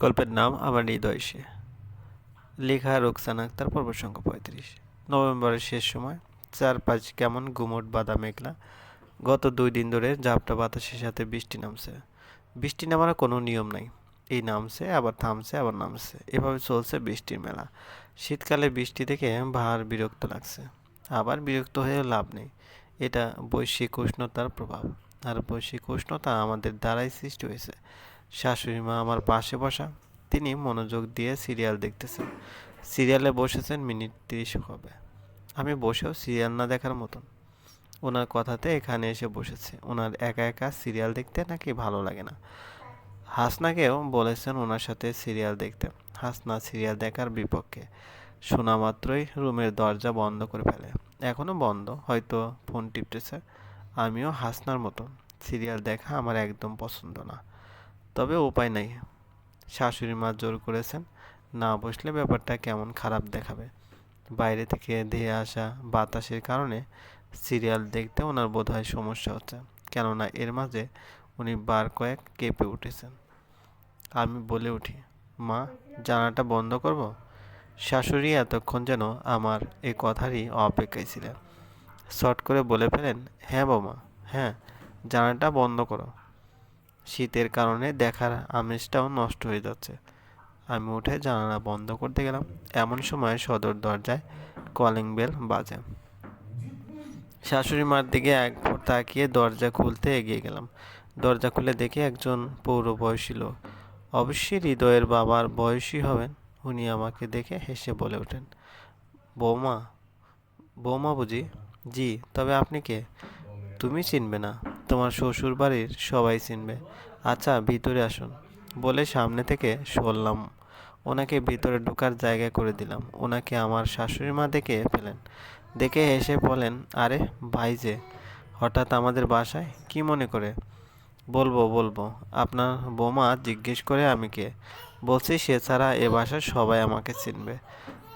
গল্পের নাম আমার হৃদয় সে। লেখা রোকসান আক্তার পর্ব সংখ্যা পঁয়ত্রিশ। নভেম্বরের শেষ সময়, চারপাশ কেমন গুমট বাদা মেঘলা। গত দুই দিন ধরে ঝাপটা বাতাসের সাথে বৃষ্টি নামছে। বৃষ্টি নামার কোনো নিয়ম নাই। এই নামছে, আবার থামছে, আবার নামছে। এভাবে চলছে বৃষ্টির মেলা। শীতকালে বৃষ্টি থেকে ভার বিরক্ত লাগছে। আবার বিরক্ত হয়ে লাভ নেই। এটা বৈশ্বিক উষ্ণতার প্রভাব। আর বৈশ্বিক উষ্ণতা আমাদের দ্বারাই সৃষ্টি হয়েছে। শাশুড়ি মা আমার পাশে বসা, তিনি মনোযোগ দিয়ে সিরিয়াল দেখতেছেন। সিরিয়ালে বসেছেন মিনিট তিরিশ হবে। আমি বসেও সিরিয়াল না দেখার মতন। ওনার কথাতে এখানে এসে বসেছে। ওনার একা একা সিরিয়াল দেখতে নাকি ভালো লাগে না? হাসনাকেও বলেছেন ওনার সাথে সিরিয়াল দেখতে। হাসনা সিরিয়াল দেখার বিপক্ষে। শোনা মাত্রই রুমের দরজা বন্ধ করে ফেলে। এখনও বন্ধ, হয়তো ফোন টিপতেছে। আমিও হাসনার মতো। সিরিয়াল দেখা আমার একদম পছন্দ না। তবে উপায় নাই। শাশুড়ি মা জোর করেছেন, না বসলে ব্যাপারটা কেমন খারাপ দেখাবে। বাইরে থেকে ধেয়ে আসা বাতাসের কারণে সিরিয়াল দেখতে ওনার বোধহয় সমস্যা হচ্ছে, কেননা এর মাঝে উনি বার কয়েক কেঁপে উঠেছেন। আমি বলে উঠি, মা জানাটা বন্ধ করব? শাশুড়ি এতক্ষণ যেন আমার এই কথারই অপেক্ষায় ছিলেন। শর্ট করে বলে ফেলেন হ্যাঁ বৌমা হ্যাঁ জানাটা বন্ধ করো। শীতের কারণে দেখার আমেজটাও নষ্ট হয়ে যাচ্ছে। আমি উঠে জানালা বন্ধ করতে গেলাম। এমন সময় সদর দরজায় কলিং বেল বাজে। শাশুড়ি মার দিকে এক তাকিয়ে দরজা খুলতে এগিয়ে গেলাম। দরজা খুলে দেখে একজন পৌর বয়সী লোক। অবশ্যই হৃদয়ের বাবার বয়সী হবেন। উনি আমাকে দেখে হেসে বলে ওঠেন, বৌমা বৌমা বুঝি? জি, তবে আপনি কে? তুমি চিনবে না। তোমার শ্বশুর বাড়ির সবাই চিনবে। আচ্ছা ভিতরে আসুন। বলে সামনে থেকে সরলাম। ওনাকে ভিতরে ঢোকার জায়গা করে দিলাম। ওনাকে আমার শাশুড়ি মা দেখে ফেলেন। দেখে এসে বলেন, আরে, ভাই যে, হঠাৎ আমাদের বাসায় কি মনে করে? বলব বলব। আপনার বৌমা জিজ্ঞেস করে আমি কে? বলছি, সে ছাড়া এ বাসায় সবাই আমাকে চিনবে।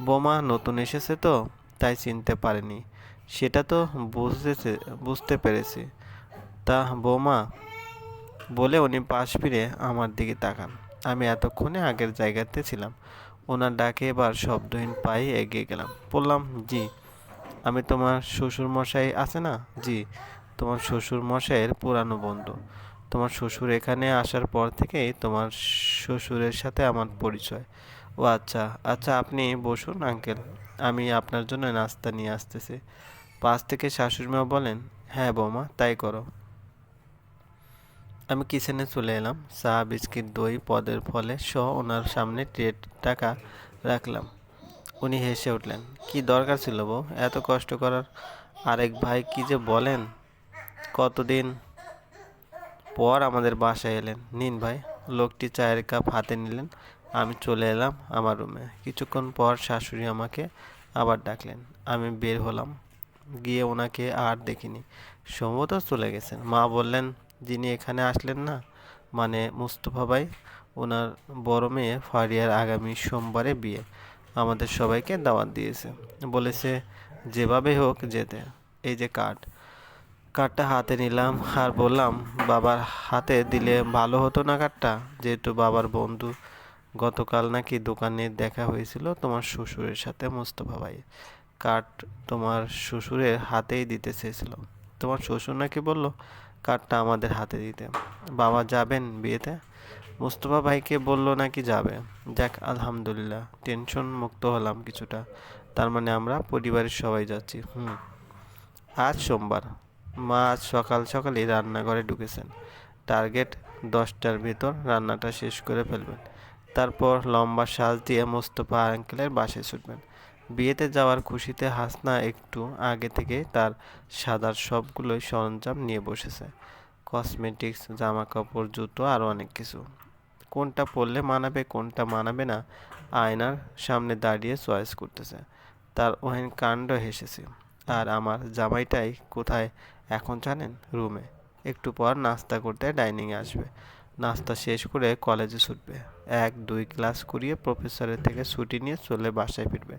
বৌমা নতুন এসেছে তো, তাই চিনতে পারেনি। সেটা তো বুঝতেছে বুঝতে পেরেছি। তা বৌমা, বলে উনি পাশ ফিরে আমার দিকে তাকান। আমি এতক্ষণে আগের জায়গাতে ছিলাম। ওনার ডাকে এবার শব্দহীন পায়ে এগিয়ে গেলাম। বললাম, জি, আমি তোমার শ্বশুর মশাই আছে না? জি, তোমার শ্বশুর মশাইয়ের পুরানো বন্ধু। তোমার শ্বশুর এখানে আসার পর থেকেই তোমার শ্বশুরের সাথে আমার পরিচয়। ও আচ্ছা আচ্ছা আপনি বসুন, আঙ্কেল। আমি আপনার জন্য নাস্তা নিয়ে আসতেছি। পাশ থেকে শাশুড়িমা বলেন? হ্যাঁ বৌমা, তাই করো। আমি কিচেনে চলে এলাম। চা, বিস্কিট, দই, পদের ফলে সহ ওনার সামনে ট্রেড টাকা রাখলাম। উনি হেসে উঠলেন, কি দরকার ছিল বউ? এত কষ্ট করার আরেক ভাই কি যে বলেন? কতদিন পর আমাদের বাসায় এলেন। নিন ভাই। লোকটি চায়ের কাপ হাতে নিলেন। আমি চলে এলাম আমার রুমে। কিছুক্ষণ পর শাশুড়ি আমাকে আবার ডাকলেন। আমি বের হলাম। গিয়ে ওনাকে আর দেখিনি। সম্ভবত চলে গেছেন। মা বললেন, যিনি এখানে আসলেন না মানে মুস্তফা ভাই ওনার বড় মেয়ে ফারিয়ার আগামী সোমবারে বিয়ে, আমাদের সবাইকে দাওয়াত দিয়েছে। বলেছে, যেভাবে হোক যেতে। এই যে কার্ড। কার্ডটা হাতে নিলাম আর বললাম, বাবার হাতে দিলে ভালো হতো না কার্ডটা? যেহেতু বাবার বন্ধু, গতকাল নাকি দোকানে দেখা হয়েছিল তোমার শ্বশুরের সাথে মোস্তফা ভাই। কার্ড তোমার শ্বশুরের হাতেই দিতে চেয়েছিল। তোমার শ্বশুর নাকি বলল কার্ডটা আমাদের হাতে দিতে। বাবা যাবেন বিয়েতে? মোস্তফা ভাইকে বলল নাকি যাবে। যাক, আলহামদুলিল্লাহ টেনশন মুক্ত হলাম কিছুটা। তার মানে আমরা পরিবারের সবাই যাচ্ছি। হুম, আজ সোমবার। মা আজ সকাল সকালই রান্নাঘরে ঢুকেছেন। টার্গেট দশটার ভিতর রান্নাটা শেষ করে ফেলবেন। তারপর লম্বা সাজ দিয়ে মোস্তফা আঙ্কেলের বাসায় ছুটবেন। বিয়েতে যাওয়ার খুশিতে হাসনা একটু আগে থেকে তার সাদার সবগুলোই সরঞ্জাম নিয়ে বসেছে। কসমেটিক্স জামা কাপড় জুতো আরও অনেক কিছু। কোনটা পরলে মানাবে, কোনটা মানাবে না, আয়নার সামনে দাঁড়িয়ে চয়েস করতেছে। তার ওহেন কাণ্ড হেসেছে। আর আমার জামাইটাই কোথায় এখন জানেন? রুমে। একটু পর নাস্তা করতে ডাইনিংয়ে আসবে। নাস্তা শেষ করে কলেজে ছুটবে। এক, দুই ক্লাস করিয়ে প্রফেসরের থেকে ছুটি নিয়ে চলে বাসায় ফিরবে।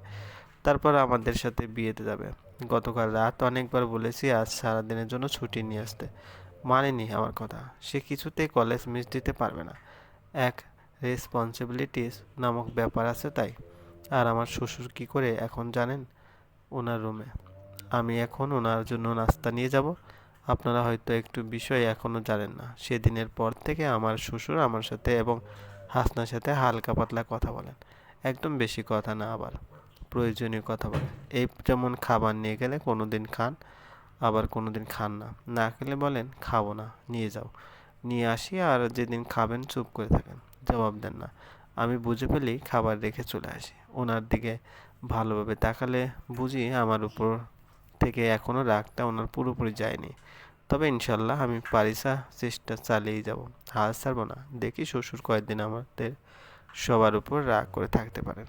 তারপর আমাদের সাথে বিয়েতে যাবে। গতকাল রাত অনেকবার বলেছি আজ সারাদিনের জন্য ছুটি নিয়ে আসতে। মানেনি আমার কথা। সে কিছুতেই কলেজ মিস দিতে পারবে না। এক, রেসপন্সিবিলিটিস নামক ব্যাপার আছে তাই। আর আমার শ্বশুর কি করে এখন জানেন? ওনার রুমে। আমি এখন ওনার জন্য নাস্তা নিয়ে যাব। আপনারা হয়তো একটু বিষয় এখনও জানেন না। সেদিনের পর থেকে আমার শ্বশুর আমার সাথে এবং হাসনার সাথে হালকা পাতলা কথা বলেন। একদম বেশি কথা না আবার, প্রয়োজনীয় কথা বলেন। এই যেমন খাবার নিয়ে গেলে কোনো দিন খান, আবার কোনো দিন খান না। না খেলে বলেন, খাব না, নিয়ে যাও। নিয়ে আসি আর যেদিন খাবেন চুপ করে থাকেন, জবাব দেন না। আমি বুঝে ফেলি খাবার রেখে চলে আসি। ওনার দিকে ভালোভাবে তাকালে বুঝি আমার উপর থেকে এখনও রাগটা ওনার পুরোপুরি যায়নি। তবে ইনশাল্লাহ আমি পারিসা চেষ্টা চালিয়ে যাব। হাল ছাড়বো না। দেখি শ্বশুর কয়েকদিন আমাদের সবার উপর রাগ করে থাকতে পারেন।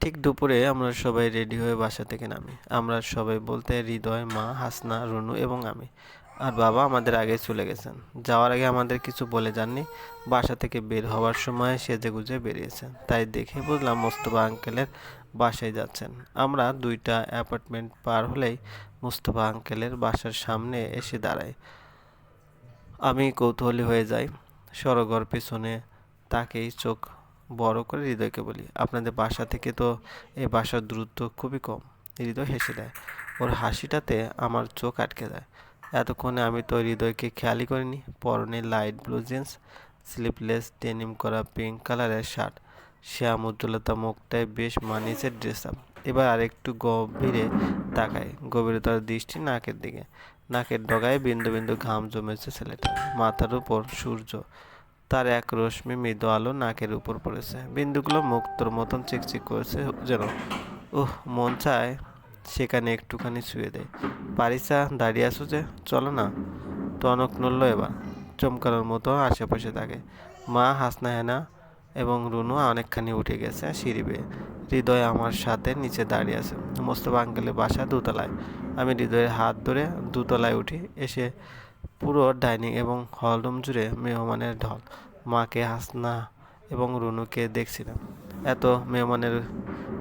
ঠিক দুপুরে আমরা সবাই রেডি হয়ে বাসা থেকে নামি। আমরা সবাই বলতে হৃদয়, মা, হাসনা, রুনু এবং আমি। আর বাবা আমাদের আগে চলে গেছেন। যাওয়ার আগে আমাদের কিছু বলে যাননি। বাসা থেকে বের হওয়ার সময় সেজে গুজে বেরিয়েছেন। তাই দেখে বুঝলাম মোস্তফা আঙ্কেলের বাসায় যাচ্ছেন। আমরা দুইটা অ্যাপার্টমেন্ট পার হলেই মুস্তফা আঙ্কেলের বাসার সামনে এসে দাঁড়াই। আমি কৌতূহলী হয়ে যাই। সরগর পেছনে তাকেই চোখ বড় করে হৃদয়কে বলি, আপনাদের বাসা থেকে তো এই বাসার দূরত্ব খুবই কম। হৃদয় হেসে দেয়। ওর হাসিটাতে আমার চোখ আটকে যায়। এতক্ষণে আমি তো হৃদয়কে খেয়ালই করিনি। পরনে light blue jeans, sleeveless denim করা পিঙ্ক কালারের শার্ট। শ্যাম উজ্জ্বলতা মুখটায় বেশ মানিয়েছে ড্রেস আপ এবার আরেকটু গভীরে তাকায় গভীরতার দৃষ্টি নাকের দিকে। নাকের ডগায় বিন্দু বিন্দু ঘাম জমেছে ছেলেটা। মাথার উপর সূর্য। তার এক রশ্মি মৃদু আলো নাকের উপর পড়েছে। বিন্দুগুলো মুক্তর মতন চিকচিক করেছে যেন। উহ, মন চায় সেখানে একটুখানি শুয়ে দেয়। পারিসা, দাঁড়িয়ে আসো যে? চলো না। টনক নড়ল এবার। চমকানোর মতো আশেপাশে থাকে মা, হাসনা হেনা। এবং রুনু অনেকখানি উঠে গেছে সিঁড়ি বেয়ে হৃদয় আমার সাথে নিচে দাঁড়িয়ে আছে। মোস্তফা আঙ্কেলের বাসা দোতলায়। আমি হৃদয়ের হাত ধরে দোতলায় উঠি। এসে পুরো ডাইনিং এবং হলরুম জুড়ে মেহমানের ঢল। মাকে, হাসনা এবং রুনুকে দেখছিলাম। এত মেহমানের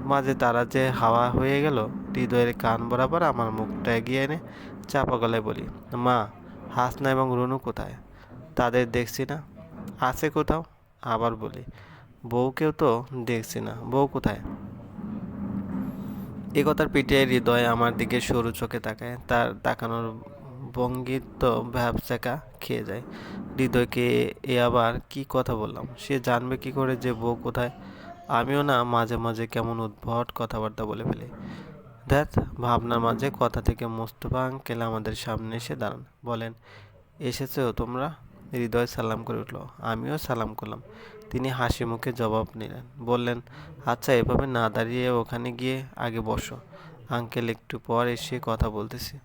মাঝে তারা যে হাওয়া হয়ে গেল, হৃদয়ের কান বরাবর আমার মুখটা এগিয়ে এনে চাপা গলায় বলি, মা, হাসনা এবং রুনু কোথায়? তাদের দেখছি না। আছে কোথাও? আবার বলি, বউকেও তো দেখছি না। বউ কোথায়? এ কথার পিঠে হৃদয় আমার দিকে সরু চোখে তাকায়। তার তাকানোর ভঙ্গির তো ভ্যাবসাকা খেয়ে যায়। হৃদয়কে এ আবার কি কথা বললাম? সে জানবে কি করে যে বউ কোথায়? আমিও না মাঝে মাঝে কেমন উদ্ভট কথাবার্তা বলে ফেলি। দেখ ভাবনার মাঝে কথা থেকে মোস্তফা আঙ্কেল আমাদের সামনে এসে দাঁড়ান। বলেন, এসেছ তোমরা? হৃদয় সালাম করে উঠল। আমিও সালাম করলাম। তিনি হাসি মুখে জবাব নিলেন, বললেন আচ্ছা এভাবে না দাঁড়িয়ে ওখানে গিয়ে আগে বসো। আঙ্কেল, একটু পর এসে কথা বলতেছি।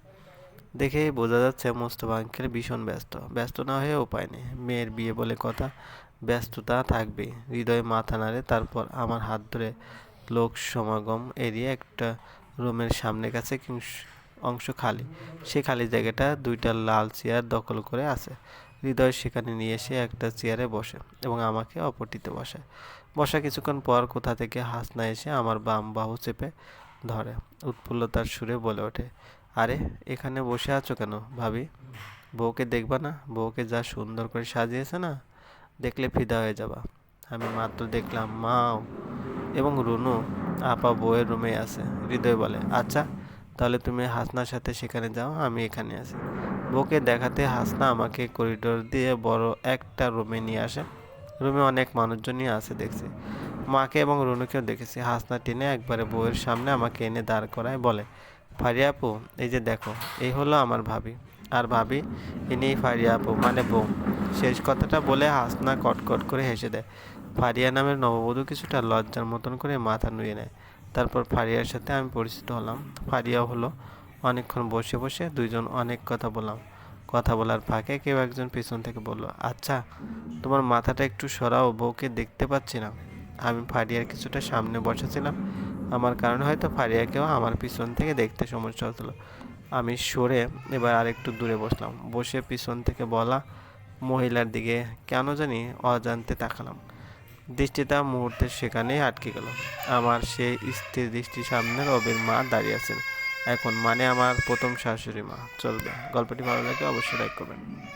দেখে বোঝা যাচ্ছে মোস্তফা আঙ্কেল ভীষণ ব্যস্ত। ব্যস্ত না হয়ে উপায় নেই। মেয়ের বিয়ে বলে কথা, ব্যস্ততা থাকবেই। হৃদয়ে মাথা নাড়ে, তারপর আমার হাত ধরে লোক সমাগম এড়িয়ে একটা রুমের সামনে কাছে অংশ খালি। সে খালি জায়গাটা দুইটা লাল চেয়ার দখল করে আছে। হৃদয় সেখানে নিয়ে এসে একটা চেয়ারে বসে এবং আমাকে অপরটিতে বসে বসা কিছুক্ষণ পর কোথা থেকে হাসনা এসে আমার বাম বাহু চেপে ধরে। উৎফুল্লতার সুরে বলে ওঠে, আরে, এখানে বসে আছো কেন ভাবি? বউকে দেখবা না? বউকে যা সুন্দর করে সাজিয়েছে না, দেখলে ফিদা হয়ে যাবা। আমি মাত্র দেখলাম, মাও। এবং রুনু আপা বউয়ের রুমে আছে। হৃদয় বলে আচ্ছা তাহলে তুমি হাসনার সাথে সেখানে যাও, আমি এখানে আছি। বউকে দেখাতে হাসনা আমাকে করিডোর দিয়ে বড় একটা রুমে নিয়ে আসে। রুমে অনেক মানুষজনই আছে দেখছি। মাকে এবং রুনুকেও দেখেছি। হাসনা টেনে একবারে বউয়ের সামনে আমাকে এনে দাঁড় করায় বলে, ফারিয়া আপু, এই যে দেখো, এই হলো আমার ভাবি। আর ভাবি ইনি ফারিয়া আপু মানে বউ। শেষ কথাটা বলে হাসনা কটকট করে হেসে দেয়। ফারিয়া নামের নববধূ কিছুটা লজ্জার মতন করে মাথা নুয়ে নেয়। তারপর ফারিয়ার সাথে আমি পরিচিত হলাম। ফারিয়াও হলো অনেকক্ষণ বসে বসে দুইজন অনেক কথা বললাম। কথা বলার ফাঁকে কেউ একজন পিছন থেকে বলল আচ্ছা তোমার মাথাটা একটু সরাও, বউকে দেখতে পাচ্ছি না। আমি ফারিয়ার কিছুটা সামনে বসেছিলাম। আমার কারণে হয়তো ফারিয়াকেও আমার পিছন থেকে দেখতে সমস্যা হচ্ছিল। আমি সরে এবার আরেকটু দূরে বসলাম। বসে পিছন থেকে বলা মহিলার দিকে কেন জানি অজান্তে তাকালাম। দৃষ্টিটা মুহূর্তে সেখানেই আটকে গেল। আমার সেই স্থির দৃষ্টির সামনে রবির মা দাঁড়িয়ে আছেন। এখন মানে আমার প্রথম শাশুড়ি মা। চলবে। গল্পটি ভালো লাগে অবশ্যই লাইক করবেন।